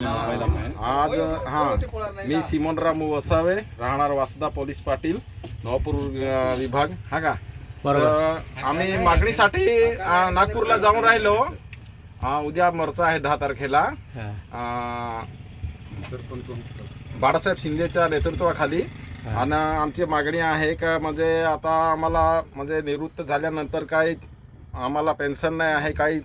आज हा मी सिमोनराम वसावे राहणार वासदा पोलीस पाटील नवापूर विभाग हा का? तर आम्ही मागणीसाठी नागपूरला जाऊन राहिलो. उद्या मोर्चा आहे दहा तारखेला. बाळासाहेब शिंदेच्या नेतृत्वाखाली. आणि आमची मागणी आहे का म्हणजे आता आम्हाला म्हणजे निवृत्त झाल्यानंतर काही आम्हाला पेन्शन नाही आहे काही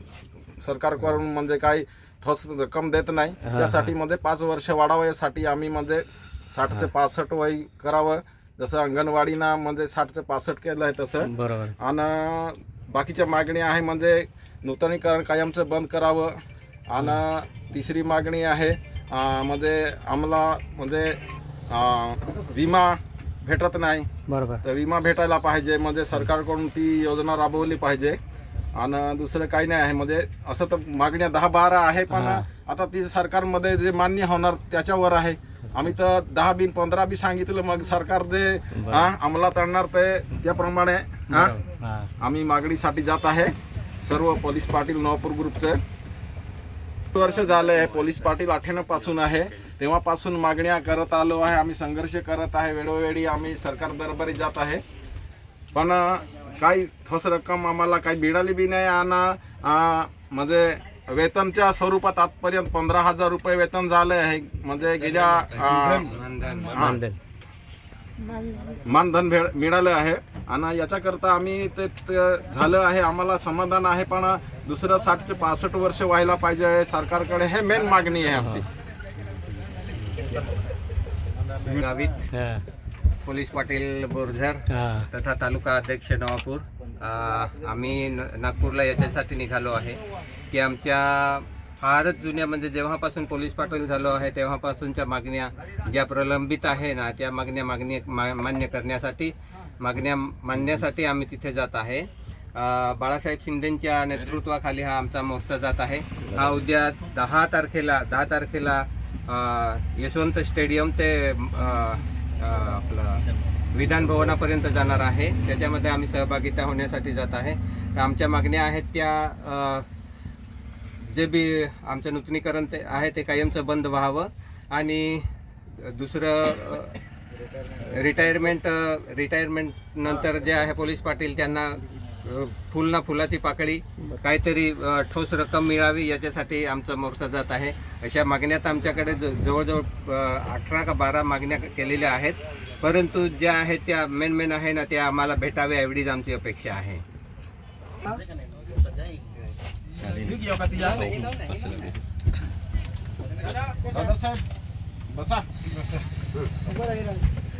सरकारकडून म्हणजे काही ठोस रक्कम देत नाही. त्यासाठी म्हणजे पाच वर्ष वाढावं यासाठी आम्ही म्हणजे साठचे पासष्ट वय करावं. जसं अंगणवाडीना म्हणजे साठचे पासष्ट केलं आहे तसं. बरोबर. आणि बाकीच्या मागणी आहे म्हणजे नूतनीकरण कायमचं बंद करावं. आणि तिसरी मागणी आहे म्हणजे आम्हाला म्हणजे विमा भेटत नाही. बरोबर. तर विमा भेटायला पाहिजे म्हणजे सरकारकडून ती योजना राबवली पाहिजे. आणि दुसरं काही नाही आहे. म्हणजे असं तर मागण्या दहा बारा आहे पण. आता ती सरकारमध्ये जे मान्य होणार त्याच्यावर आहे. आम्ही तर दहा बिन पंधरा बी सांगितलं मग सरकार जे हा अंमलात आणणार ते त्याप्रमाणे हा. आम्ही मागणीसाठी जात आहे. सर्व पोलीस पाटील नवापूर ग्रुपचे. वर्ष झाले आहे पोलीस पाटील अठ्ठ्याण्णवपासून आहे. तेव्हापासून मागण्या करत आलो आहे. आम्ही संघर्ष करत आहे. वेळोवेळी आम्ही सरकार दरबारी जात आहे. पण काही ठोस रक्कम आम्हाला काही मिळाली बी नाही आणि म्हणजे वेतनच्या स्वरूपात आजपर्यंत पंधरा हजार रुपये वेतन झाले आहे. म्हणजे गेल्या. मानधन मानधन भेळ मिळालं आहे. आणि याच्याकरता आम्ही ते ते झालं आहे. आम्हाला समाधान आहे पण दुसरं साठ ते पासष्ट वर्ष व्हायला पाहिजे सरकारकडे हे मेन मागणी आहे आमची. गावित. हा. पोलीस पाटील बोरझर हा. तथा तालुका अध्यक्ष नवापूर. अ, आम्ही न- नागपूरला याच्यासाठी निघालो आहे. की आमच्या फारच जुन्या म्हणजे जेव्हापासून पोलीस पाटील झालो आहे तेव्हापासूनच्या मागण्या ज्या प्रलंबित आहे ना त्या मागण्या मागणी मा- मान्य करण्यासाठी मागण्या मानण्यासाठी आम्ही तिथे जात आहे. अ, बाळासाहेब शिंदेच्या नेतृत्वाखाली हा आमचा मोर्चा जात आहे. हा उद्या दहा तारखेला दहा तारखेला अ, यशवंत स्टेडियम ते अ, आपलं विधान भवनापर्यंत जाणार आहे. त्याच्यामध्ये आम्ही सहभागिता होण्यासाठी जात आहे. तर आमच्या मागण्या आहेत त्या जे बी आमचं नूतनीकरण ते आहे ते कायमचं बंद व्हावं. आणि दुसरं रिटायरमेंट रिटायरमेंट नंतर जे आहे पोलीस पाटील त्यांना फुल ना फुलाची पाकळी काहीतरी ठोस रक्कम मिळावी याच्यासाठी आमचा मोर्चा जात आहे. अशा मागण्यात आमच्याकडे ज- जवळजवळ अठरा का बारा मागण्या केलेल्या आहेत. परंतु ज्या आहेत त्या मेन मेन आहे ना त्या आम्हाला भेटाव्या एवढीच आमची अपेक्षा आहे. दादासाहेब बसा.